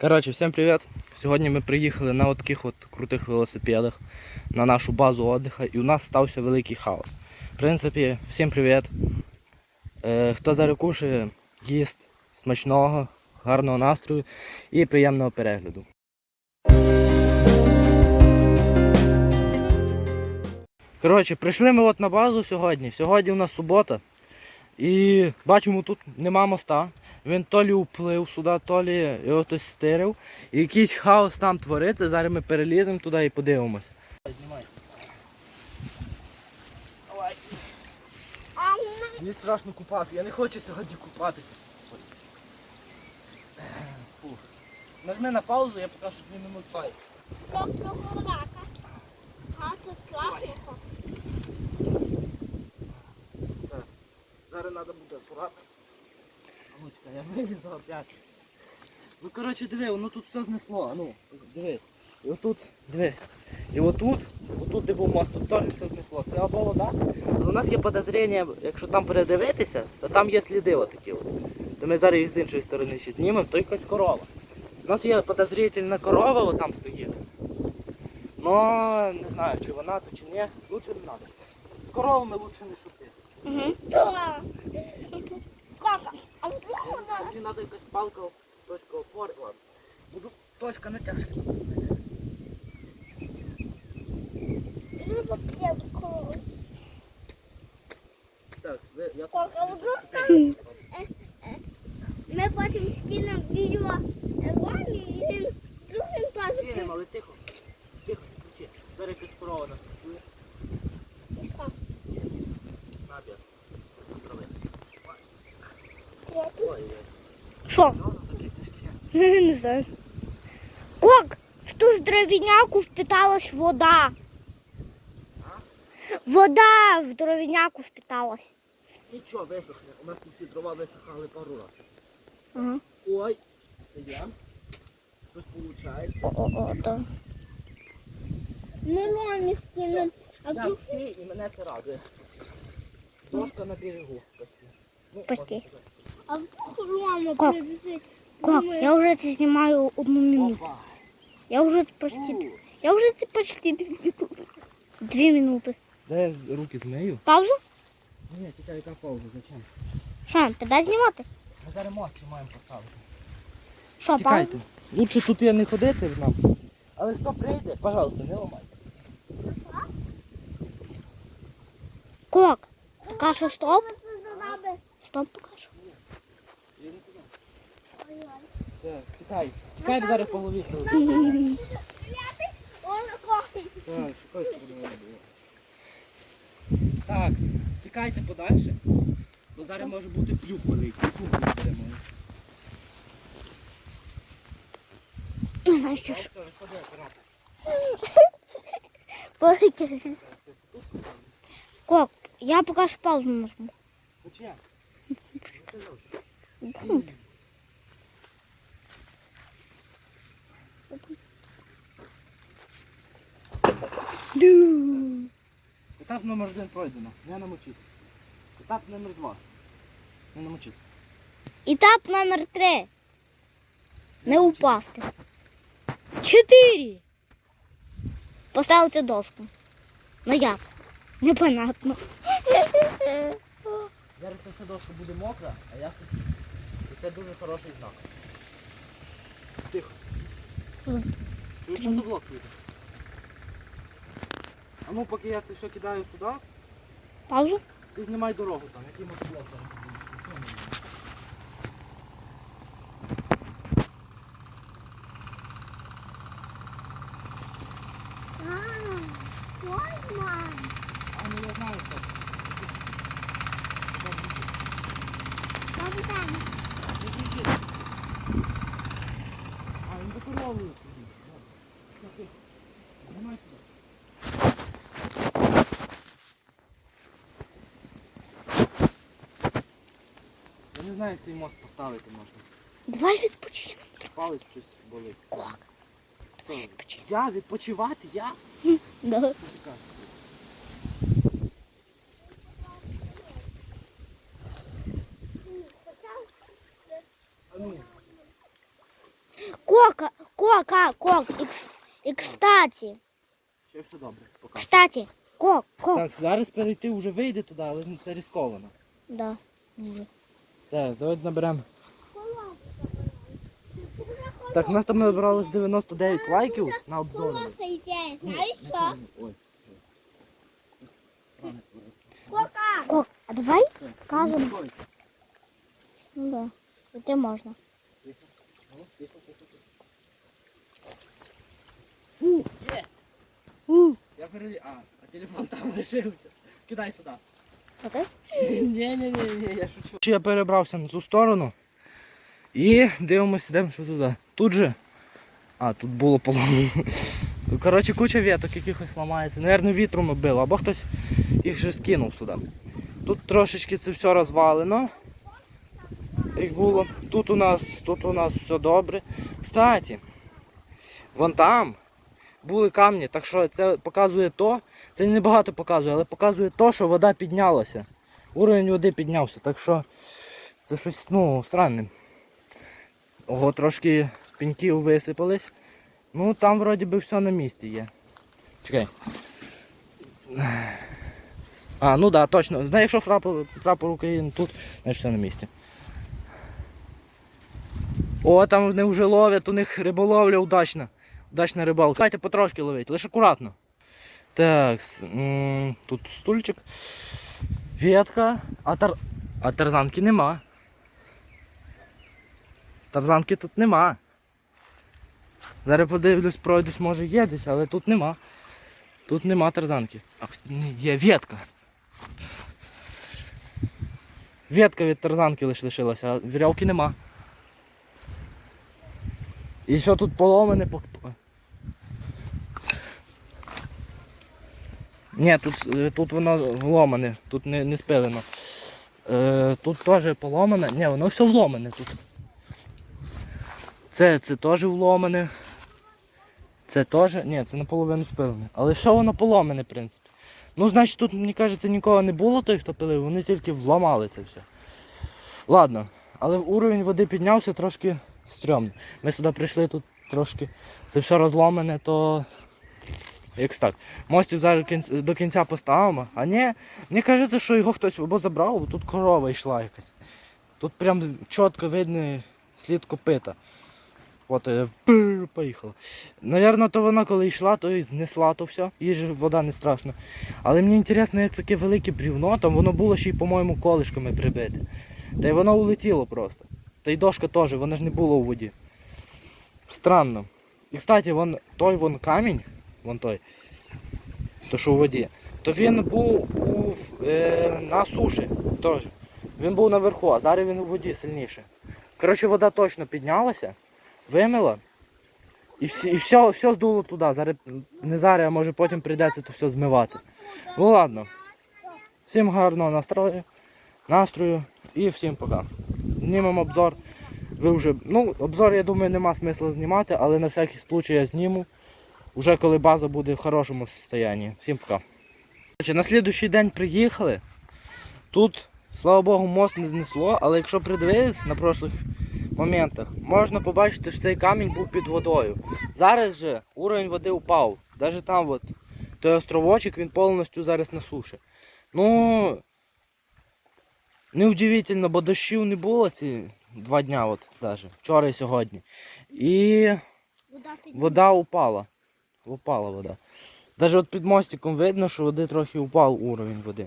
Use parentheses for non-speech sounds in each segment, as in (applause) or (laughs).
Коротше, всім привіт! Сьогодні ми приїхали на от таких от крутих велосипедах на нашу базу отдиха і у нас стався великий хаос. В принципі, всім привіт. Е, хто зараз кушає, їсть смачного, гарного настрою і приємного перегляду. Коротше, прийшли ми от на базу сьогодні. Сьогодні у нас субота. І бачимо, тут нема моста. Він то лі уплив сюди, то лі його хтось стирив. І якийсь хаос там твориться. Зараз ми переліземо туди і подивимось. Знімай. Мені страшно купатися, я не хочу сьогодні купатися. Нажми на паузу, я покажу дві минут файт. Просто рака. А, це страшно. Зараз треба буде акуратно. А ну я вилізу опять. Ну коротше диви, воно тут все знесло. А ну, диви. І отут, дивись. І отут, отут де був мост, тут теж все знесло. Це або вода. Але у нас є подозріння, якщо там передивитися, то там є сліди отакі. От. То ми зараз їх з іншої сторони ще знімемо, то якась корова. У нас є подозрительна корова, от там стоїть. Но не знаю, чи вона то чи ні. Лучше не треба. З коровами лучше не шутити. Угу. Да. Сколько? А где вона? Мені треба якась палка, точка опори. Ладно. Буду точка натяжки. Ну. Так, я Так, А тут там ми потім скинемо відео вам і він другим теж Ні, піде. але тихо. Тихо, кричи. Зараз якась корова нас чує. Набір. Трави. Ой, ой. Що? (laughs) Не знаю. Ок, в ту ж дровіняку впиталась вода. Вода в дровіняку впиталась. Нічого, висохне. У нас тут всі дрова висохали пару разів. Ага. Ой, стоям. Щось виходить. О-о-о, то. Ми мамі скинемо. А Я всі, і мене це радує. Дошка на берегу. Почти. Ну, Почти. сказати. А вдруг Рома Как? прибежит? Как? Я уже это снимаю одну минуту. Опа. Я уже это почти... У, Я уже это почти две минуты. Две минуты. Дай я з- руки змию. Паузу? Ні, тільки яка пауза, зачем? Що, тебе знімати? Ми зараз мост маємо поставити. Що, паузу? Чекайте. Лучше тут я не ходити нам. Але хто прийде, пожалуйста, не ламайте. Кок, покажу стоп. Стоп покажу. Не. Так, чекай. Чекай, зараз по голові. Так, шукай, щоб не було. Так, тікайте подальше. Бо зараз може бути плюх великий. Фу, беремо. Не знаю, що ж. Порики. Кок, я поки що паузу нажму. Зачем? Гуд. Етап номер один пройдено. Не намочити. Етап номер два. Не намочити. Етап номер три. Не упасти. Чотири. Поставити доску. Ну як? Непонятно. Зараз ця вся дошка буде мокра, а я тут. І це дуже хороший знак. Тихо. Чуєш, що за блок їде? А ну поки я це все кидаю туди, Паузу? ти знімай дорогу там, який мотоблок буде. А, ну я знаю, що. Не. А, він за коровою сидить. Так, тихо. Знімай сюди. Я не знаю, цей мост поставити можна. Давай відпочинемо. Палець щось болить. Кок. Хто? Відпочинемо. Я відпочивати? Я? (laughs) Да. Ну, Кока, кока, кок. Кс- кстати, Ще все добре, пока. кстати, кок, кок. Так, зараз перейти вже вийде туди, але це ризиковано. Да. Дуже. Так, давайте наберемо. Так, у нас там набралось 99 лайків на йде, знаєш що? Ой. Кока. Кок, а давай скажемо. ну. Да. Тихо. Фу! У. Я перелі... А, а телефон там (laughs) лишився. Кидай сюди. Okay. Ні, ні, ні, ні, я шучу. Я перебрався на цю сторону і дивимося, йдемо що туди. Тут же. А, тут було поломано. Ну, Коротше, куча веток якихось ламається. Наверно, вітром било, або хтось їх вже скинув сюди. Тут трошечки це все розвалено. Як було. Тут у нас, тут у нас все добре. Кстати, вон там були камні, так що це показує то, це не багато показує, але показує то, що вода піднялася. Уровень води піднявся, так що це щось ну, странне. Ого, трошки пеньків висипались. Ну там вроді би все на місці є. Чекай. А, ну да, точно. Знаєш, якщо прапор, прапор України тут, значить все на місці. О, там вони вже ловлять, у них риболовля удачна. Удачна рибалка. Давайте потрошки ловить, лише акуратно. Так, тут стульчик. Ветка. А, тар... а тарзанки нема. Тарзанки тут нема. Зараз подивлюсь, пройдусь, може є десь, але тут нема. Тут нема тарзанки. Є ветка. Ветка від тарзанки лише лишилася, а вірьовки нема. І що тут поломане по. Ні, тут, е, тут воно вломане, тут не, не спилено. Е, тут теж поломане. Ні, воно все вломане тут. Це, це теж вломане. Це теж. Ні, це наполовину спилене. Але все воно поломане, в принципі. Ну, значить, тут, мені кажеться, нікого не було той, хто пилив, вони тільки вламали це все. Ладно, але уровень води піднявся трошки стрьомно. Ми сюди прийшли тут трошки. Це все розломане, то. Як так. Мостик зараз до кінця поставимо. А ні, мені кажеться, що його хтось або забрав, бо тут корова йшла якась. Тут прям чітко видно слід копита. От е, поїхала. Навірно, то вона коли йшла, то і знесла то все. Їй же вода не страшна. Але мені цікаво, як таке велике брівно, там воно було ще й, по-моєму, колишками прибите. Та й воно улетіло просто. Та й дошка теж, вона ж не була у воді. Странно. І кстати, вон той вон камінь, вон той, то що у воді, то він був у, е, на суші теж. Він був наверху, а зараз він у воді сильніше. Коротше, вода точно піднялася, вимила. І, всі, і все, все здуло туди. Зараз, не зараз, а може потім прийдеться то все змивати. Ну ладно. Всім гарного настрою, настрою і всім пока. Знімемо обзор. Ви вже, ну, обзор, я думаю, нема смисла знімати, але на всякий случай я зніму. Уже коли база буде в хорошому стані. Всім пока. На слідуючий день приїхали. Тут, слава Богу, мост не знесло, але якщо придивитись на прошлих моментах, можна побачити, що цей камінь був під водою. Зараз же уровень води упав. Навіть там от, той островочок, він повністю зараз на суші. Ну, неудивительно, бо дощів не було ці два дня, от, даже, вчора і сьогодні. І Вода упала. Упала вода. Навіть от під мостиком видно, що води трохи упав уровень води.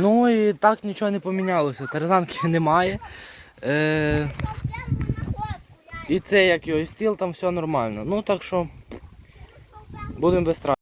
Ну і так нічого не помінялося. Тарзанки (laughs) немає. Е, і це як його і стіл, там все нормально. Ну так що будемо без страху.